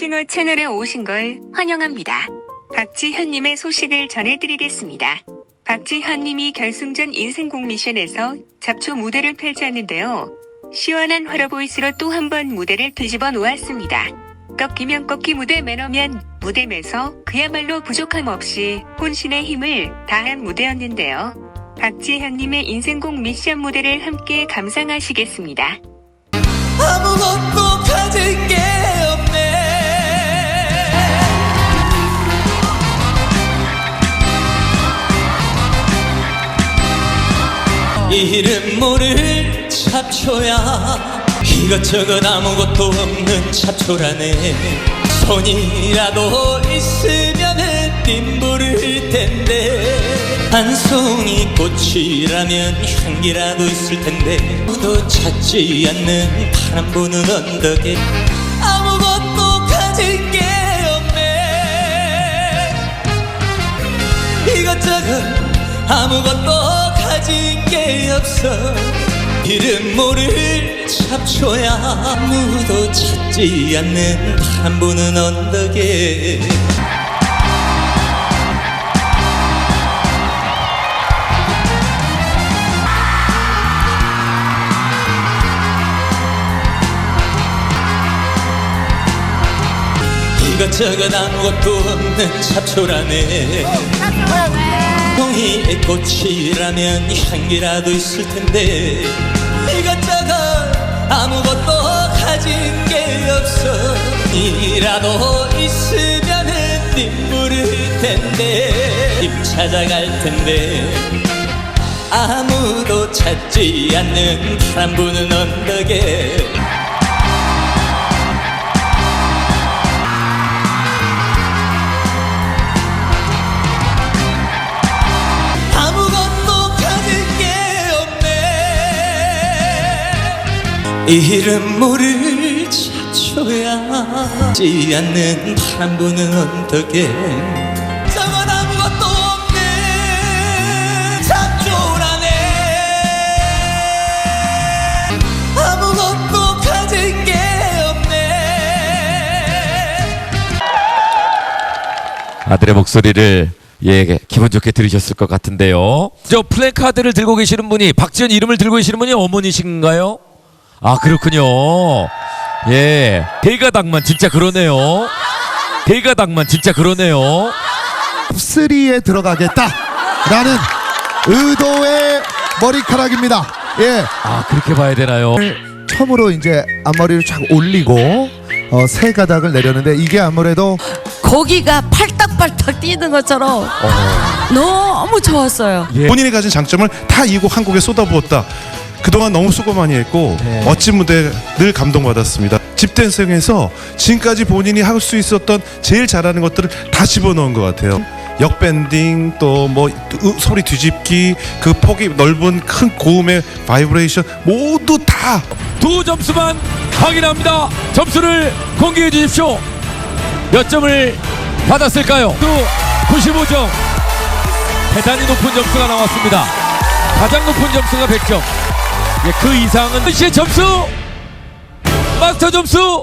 저 채널에 오신 걸 환영합니다. 박지현님의 소식을 전해드리겠습니다. 박지현님이 결승전 인생곡 미션에서 잡초 무대를 펼쳤는데요. 시원한 화로 보이스로 또 한 번 무대를 뒤집어 놓았습니다. 꺾이면 꺾기 무대 매너면 무대에서 그야말로 부족함 없이 혼신의 힘을 다한 무대였는데요. 박지현님의 인생곡 미션 무대를 함께 감상하시겠습니다. 아무것도 가진 게 이름 모를 잡초야. 이것저것 아무것도 없는 잡초라네. 손이라도 있으면은 띵부를 텐데. 한 송이 꽃이라면 향기라도 있을 텐데. 아무도 찾지 않는 바람 부는 언덕에 아무것도 가진 게 없네. 이것저것 아무것도 가진 게 없어. 이름 모를 잡초야 아무도 찾지 않는 바람 부는 언덕에 이것저것 아무것도 없는 잡초라네. 동이의 꽃이라면 향기라도 있을 텐데 이것저것 아무것도 가진 게 없어. 이라도 있으면은 띵부를 텐데 님 찾아갈 텐데. 아무도 찾지 않는 바람 부는 언덕에 이름 모를 잡초야 지 않는 바람 부는 언덕에 저건 아무것도 없네 잡초라네 아무것도 가진 게 없네 아들의 목소리를 예 기분 좋게 들으셨을 것 같은데요. 저 플래카드를 들고 계시는 분이 박지현 이름을 들고 계시는 분이 어머니신가요? 아 그렇군요. 예 대가당만 진짜 그러네요. 대가당만 진짜 그러네요. 탑3에 들어가겠다라는 의도의 머리카락입니다. 예. 아 그렇게 봐야 되나요? 처음으로 이제 앞머리를 쫙 올리고 어, 세 가닥을 내렸는데 이게 아무래도 고기가 팔딱팔딱 뛰는 것처럼 너무 좋았어요. 예. 본인이 가진 장점을 다 이 곡 한 곡에 쏟아부었다. 그동안 너무 수고 많이 했고 네. 멋진 무대 늘 감동받았습니다. 집댄스에서 지금까지 본인이 할 수 있었던 제일 잘하는 것들을 다 집어넣은 것 같아요. 역밴딩 또 뭐 소리 뒤집기 그 폭이 넓은 큰 고음의 바이브레이션 모두 다 두 점수만 확인합니다. 점수를 공개해 주십시오. 몇 점을 받았을까요? 또 95점. 대단히 높은 점수가 나왔습니다. 가장 높은 점수가 100점. 예, 그 이상은 씨의 점수! 마스터 점수! 어,